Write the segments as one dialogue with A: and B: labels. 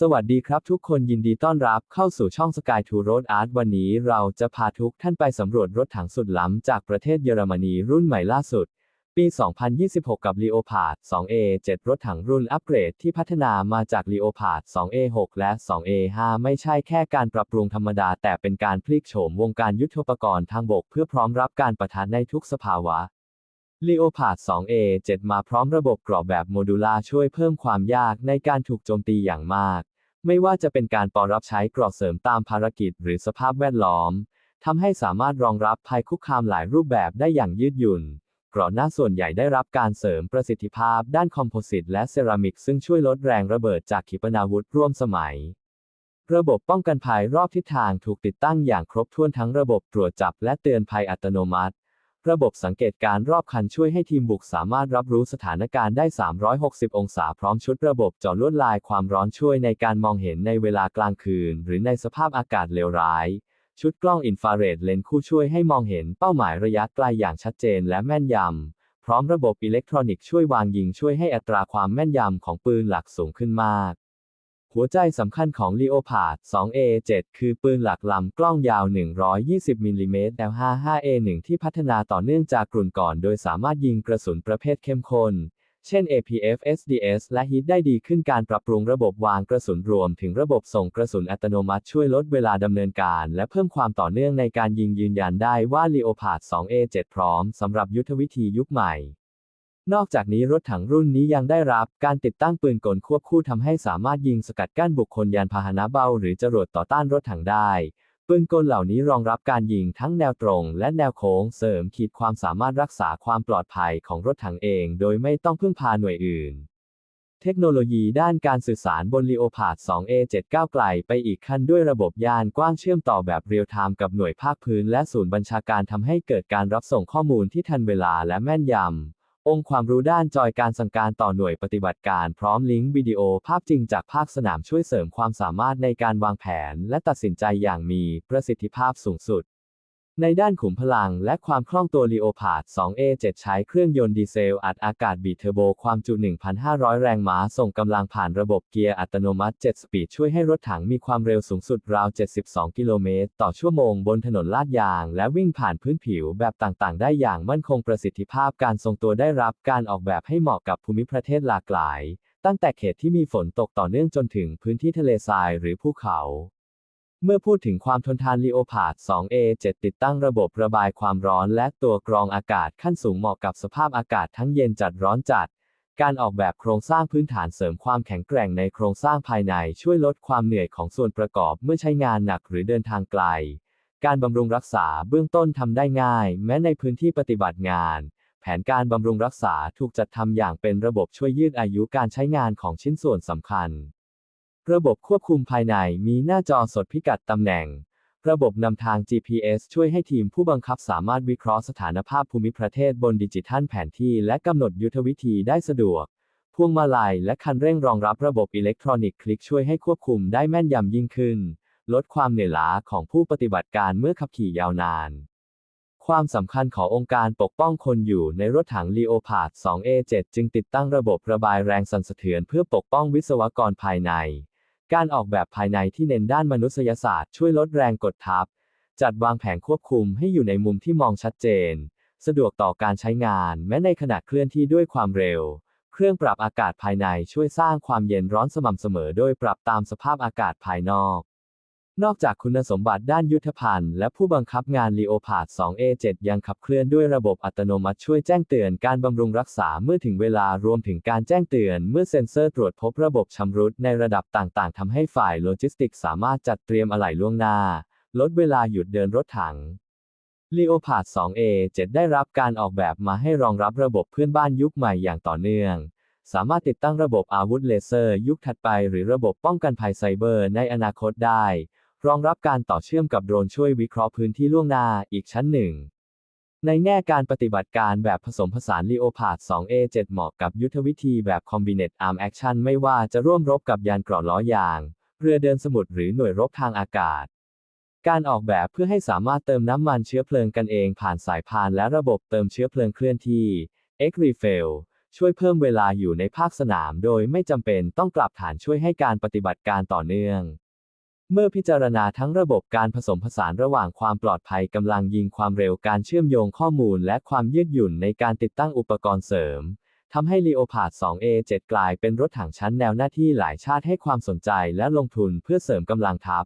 A: สวัสดีครับทุกคนยินดีต้อนรับเข้าสู่ช่อง Sky to Road Art วันนี้เราจะพาทุกท่านไปสำรวจรถถังสุดล้ำจากประเทศเยอรมนีรุ่นใหม่ล่าสุด ปี 2026 กับ Leopard 2A7 รถถังรุ่นอัปเกรดที่พัฒนามาจาก Leopard 2A6 และ 2A5 ไม่ใช่แค่การปรับปรุงธรรมดา แต่เป็นการพลิกโฉมวงการยุทโธปกรณ์ทางบกเพื่อพร้อมรับการประทะในทุกสภาวะ Leopard 2A7 มาพร้อมระบบกรอบแบบโมดูล่าช่วยเพิ่มความยากในการถูกโจมตีอย่างมาก ไม่ว่าจะเป็นการปอรับใช้กรอบเสริมตามภารกิจหรือสภาพแวดล้อมทำให้สามารถรองรับภัยคุกคามหลายรูปแบบได้อย่างยืดหยุ่นกราะหน้าส่วนใหญ่ได้รับการเสริมประสิทธิภาพด้านคอมโพสิตและเซรามิกซึ่งช่วยลดแรงระเบิดจากขีปนาวุธร่วมสมัย ระบบป้องกันภัยรอบทิศทางถูกติดตั้งอย่างครบถ้วนทั้งระบบตรวจจับและเตือนภัยอัตโนมัติ ระบบสังเกตการรอบคันช่วยให้ทีมบุกสามารถรับรู้สถานการณ์ได้ 360 องศาพร้อมชุดระบบเจาะลวดลายความร้อนช่วยในการมองเห็นในเวลากลางคืน หรือในสภาพอากาศเลวร้าย ชุดกล้องอินฟราเรดเลนส์คู่ช่วยให้มองเห็นเป้าหมายระยะไกลอย่างชัดเจนและแม่นยำ พร้อมระบบอิเล็กทรอนิกส์ช่วยวางยิงช่วยให้อัตราความแม่นยำของปืนหลักสูงขึ้นมาก หัวใจสำคัญของ Leopard 2A7 คือปืนหลักลำกล้องยาว 120 มิลลิเมตร L55A1 ที่พัฒนาต่อเนื่องจากกลุ่นก่อน โดยสามารถยิงกระสุนประเภทเข้มข้น เช่น APF SDS และ HIT ได้ดีขึ้นการปรับปรุงระบบวางกระสุนรวมถึงระบบส่งกระสุนอัตโนมัติช่วยลดเวลาดำเนินการ และเพิ่มความต่อเนื่องในการยิงยืนยันได้ว่า Leopard 2A7 พร้อมสำหรับยุทธวิธียุคใหม่ นอกจากนี้รถถังรุ่นนี้ยังได้รับการติดตั้งปืนกลควบคู่ทำให้สามารถยิงสกัดกั้นบุคคลยานพาหนะเบาหรือจรวดต่อต้านรถถังได้ ปืนกลเหล่านี้รองรับการยิงทั้งแนวตรงและแนวโค้งเสริมขีดความสามารถรักษาความปลอดภัยของรถถังเอง โดยไม่ต้องพึ่งพาหน่วยอื่น เทคโนโลยีด้านการสื่อสารบน Leopard 2A7 ก้าวไกลไปอีกขั้นด้วยระบบยานกว้างเชื่อมต่อแบบเรียลไทม์กับหน่วยภาคพื้นและศูนย์บัญชาการทำให้เกิดการรับส่งข้อมูลที่ทันเวลาและแม่นยำ องค์ความรู้ด้านจอยการสั่งการต่อหน่วยปฏิบัติการพร้อมลิงก์วิดีโอภาพจริงจากภาคสนามช่วยเสริมความสามารถในการวางแผน และตัดสินใจอย่างมีประสิทธิภาพสูงสุด ในด้านขุมพลังและความคล่องตัว Leopard 2A7 ใช้เครื่องยนต์ดีเซล อัดอากาศบีเทอร์โบความจุ 1,500 แรงม้าส่งกำลังผ่านระบบเกียร์อัตโนมัติ 7 สปีด ช่วยให้รถถังมีความเร็วสูงสุดราว 72 กิโลเมตร ต่อชั่วโมงบนถนนลาดยาง และวิ่งผ่านพื้นผิวแบบต่างๆ ได้อย่างมั่นคงประสิทธิภาพการทรงตัวได้รับการออกแบบให้เหมาะกับภูมิประเทศหลากหลาย ตั้งแต่เขตที่มีฝนตกต่อเนื่องจนถึงพื้นที่ทะเลทรายหรือภูเขา เมื่อพูดถึงความทนทาน Leopard 2A7 ติดตั้งระบบระบายความร้อนและตัวกรองอากาศขั้นสูงเหมาะกับสภาพอากาศทั้งเย็นจัดร้อนจัด การออกแบบโครงสร้างพื้นฐานเสริมความแข็งแกร่งในโครงสร้างภายในช่วยลดความเหนื่อยของส่วนประกอบเมื่อใช้งานหนักหรือเดินทางไกล การบำรุงรักษาเบื้องต้นทำได้ง่าย แม้ในพื้นที่ปฏิบัติงาน แผนการบำรุงรักษาถูกจัดทำอย่างเป็นระบบช่วยยืดอายุการใช้งานของชิ้นส่วนสำคัญ ระบบควบคุมภายในมีหน้าจอสดพิกัดตำแหน่ง ระบบนำทาง GPS ช่วยให้ทีมผู้บังคับสามารถวิเคราะห์สถานภาพภูมิประเทศบนดิจิทัลแผนที่และกำหนดยุทธวิธีได้สะดวก พวงมาลัยและคันเร่งรองรับระบบอิเล็กทรอนิกส์คลิกช่วยให้ควบคุมได้แม่นยำยิ่งขึ้น ลดความเหนื่อยล้าของผู้ปฏิบัติการเมื่อขับขี่ยาวนาน ความสำคัญขององค์การปกป้องคนอยู่ในรถถัง Leopard 2A7 จึงติดตั้งระบบระบายแรงสั่นสะเทือนเพื่อปกป้องวิศวกรภายใน การออกแบบภายในที่เน้นด้านมนุษยศาสตร์ช่วยลดแรงกดทับ จัดวางแผงควบคุมให้อยู่ในมุมที่มองชัดเจน สะดวกต่อการใช้งานแม้ในขณะเคลื่อนที่ด้วยความเร็ว เครื่องปรับอากาศภายในช่วยสร้างความเย็นร้อนสม่ำเสมอ โดยปรับตามสภาพอากาศภายนอก นอกจากคุณสมบัติด้านยุทธภัณฑ์และผู้บังคับงาน Leopard 2A7 ยังขับเคลื่อนด้วยระบบอัตโนมัติช่วยแจ้งเตือนการบำรุงรักษาเมื่อถึงเวลารวมถึงการแจ้งเตือนเมื่อเซ็นเซอร์ตรวจพบระบบชำรุดในระดับต่างๆทำให้ฝ่ายโลจิสติกสามารถจัดเตรียมอะไหล่ล่วงหน้า ลดเวลาหยุดเดินรถถัง Leopard 2A7 ได้รับการออกแบบมาให้รองรับระบบเพื่อนบ้านยุคใหม่อย่างต่อเนื่องสามารถติดตั้งระบบอาวุธเลเซอร์ ยุคถัดไปหรือระบบป้องกันภัยไซเบอร์ในอนาคตได้ รองรับการต่อเชื่อมกับโดรนช่วยวิเคราะห์พื้นที่ล่วงหน้าอีกชั้นหนึ่ง ในแง่การปฏิบัติการแบบผสมผสาน Leopard 2A7 เหมาะกับยุทธวิธีแบบ Combinate Arm Action ไม่ว่าจะร่วมรบกับยานเกราะล้อยาง เรือเดินสมุทรหรือหน่วยรบทางอากาศ การออกแบบเพื่อให้สามารถเติมน้ำมันเชื้อเพลิงกันเองผ่านสายพานและระบบเติมเชื้อเพลิงเคลื่อนที่ X Refill ช่วยเพิ่มเวลาอยู่ในภาคสนาม โดยไม่จำเป็นต้องกลับฐานช่วยให้การปฏิบัติการต่อเนื่อง เมื่อพิจารณาทั้งระบบการผสมผสานระหว่างความปลอดภัยกำลังยิงความเร็วการเชื่อมโยงข้อมูลและความยืดหยุ่นในการติดตั้งอุปกรณ์เสริมทำให้ Leopard 2A7 กลายเป็นรถถังชั้นแนวหน้าที่หลายชาติให้ความสนใจและลงทุนเพื่อเสริมกำลังทัพ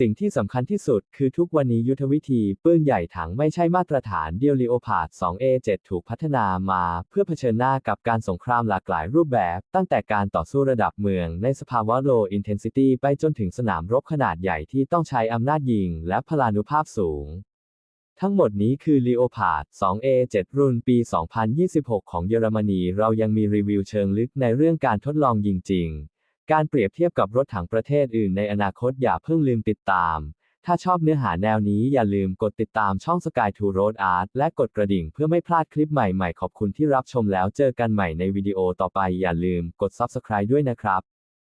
A: สิ่งที่สำคัญที่สุดคือทุกวันนี้ยุทธวิธีปืนใหญ่ถังไม่ใช่มาตรฐานเดียว Leopard 2A7 ถูกพัฒนามาเพื่อเผชิญหน้ากับการสงครามหลากหลายรูปแบบ ตั้งแต่การต่อสู้ระดับเมืองในสภาวะ low intensity ไปจนถึงสนามรบขนาดใหญ่ที่ต้องใช้อำนาจยิงและพลานุภาพสูง ทั้งหมดนี้คือ Leopard 2A7 รุ่นปี 2026 ของเยอรมนี เรายังมีรีวิวเชิงลึกในเรื่องการทดลองยิงจริง การเปรียบเทียบกับรถถังประเทศอื่นในอนาคตอย่าเพิ่งลืมติดตาม ถ้าชอบเนื้อหาแนวนี้อย่าลืมกดติดตามช่อง Sky to Road Art และกดกระดิ่งเพื่อไม่พลาดคลิปใหม่ๆ ขอบคุณที่รับชมแล้วเจอกันใหม่ในวิดีโอต่อไปอย่าลืมกด Subscribe ด้วยนะครับ